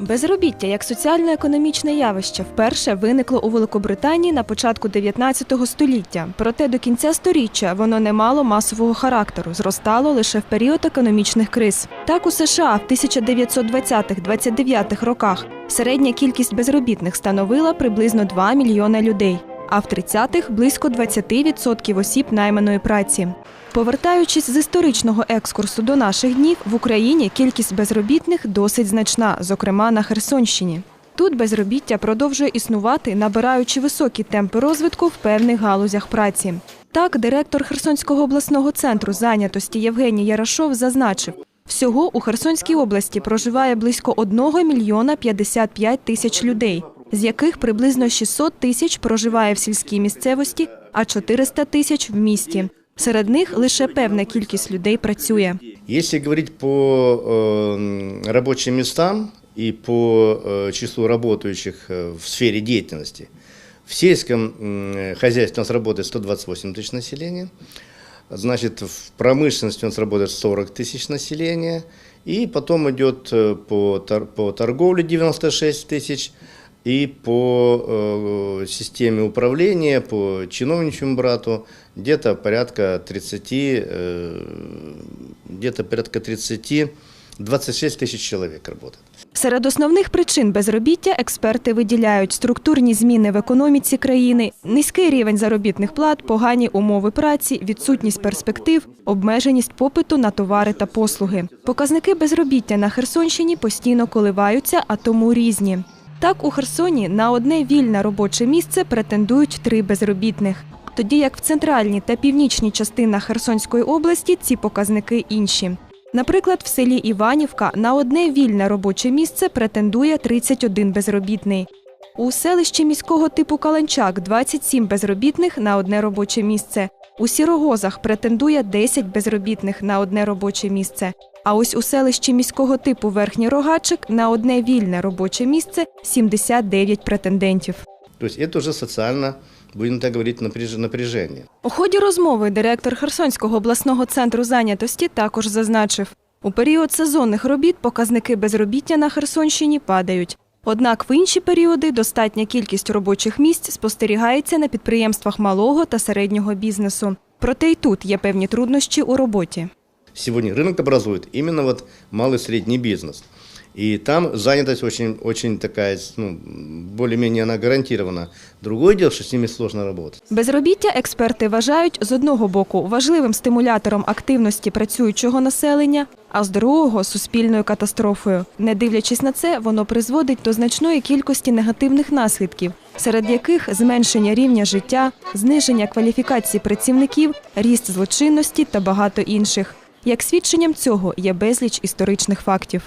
Безробіття як соціально-економічне явище вперше виникло у Великобританії на початку 19 століття. Проте до кінця сторіччя воно не мало масового характеру, зростало лише в період економічних криз. Так у США в 1920-29 роках середня кількість безробітних становила приблизно 2 мільйона людей, а в 30-х – близько 20% осіб найманої праці. Повертаючись з історичного екскурсу до наших днів, в Україні кількість безробітних досить значна, зокрема на Херсонщині. Тут безробіття продовжує існувати, набираючи високі темпи розвитку в певних галузях праці. Так, директор Херсонського обласного центру зайнятості Євгеній Ярашов зазначив, всього у Херсонській області проживає близько 1 мільйона 55 тисяч людей, з яких приблизно 600 тисяч проживає в сільській місцевості, а 400 тисяч в місті. Серед них лише певна кількість людей працює. Если говорить по э, рабочим местам и по э, числу работающих э, в сфере деятельности, в сельском м, хозяйстве у нас работает 128 тысяч населения, значит, в промышленности у нас работает 40 тысяч населения, и потом идет э, по, тор- по торговле 96 тысяч, и по э, системе управления, по чиновничьему брату где-то порядка 30, э, где-то порядка 30, 26 тысяч человек работает. Серед основних причин безробіття експерти виділяють структурні зміни в економіці країни, низький рівень заробітних плат, погані умови праці, відсутність перспектив, обмеженість попиту на товари та послуги. Показники безробіття на Херсонщині постійно коливаються, а тому різні. Так, у Херсоні на одне вільне робоче місце претендують три безробітних. Тоді як в центральній та північній частинах Херсонської області ці показники інші. Наприклад, в селі Іванівка на одне вільне робоче місце претендує 31 безробітний. У селищі міського типу Каланчак 27 безробітних на одне робоче місце. У Сірогозах претендує 10 безробітних на одне робоче місце. А ось у селищі міського типу Верхній Рогачик на одне вільне робоче місце 79 претендентів. То есть это уже социально, будем так говорить, напряж- напряжение. У ході розмови директор Херсонського обласного центру зайнятості також зазначив, у період сезонних робіт показники безробіття на Херсонщині падають. Однак в інші періоди достатня кількість робочих місць спостерігається на підприємствах малого та середнього бізнесу. Проте й тут є певні труднощі у роботі. Сьогодні ринок образує іменно малий середній бизнес. И там занятость очень, очень такая, ну, более-менее она гарантирована. Другое дело, что с ними сложно работать. Безробіття експерти вважають з одного боку важливим стимулятором активності працюючого населення, а з другого суспільною катастрофою. Не дивлячись на це, воно призводить до значної кількості негативних наслідків, серед яких зменшення рівня життя, зниження кваліфікації працівників, ріст злочинності та багато інших. Як свідченням цього є безліч історичних фактів.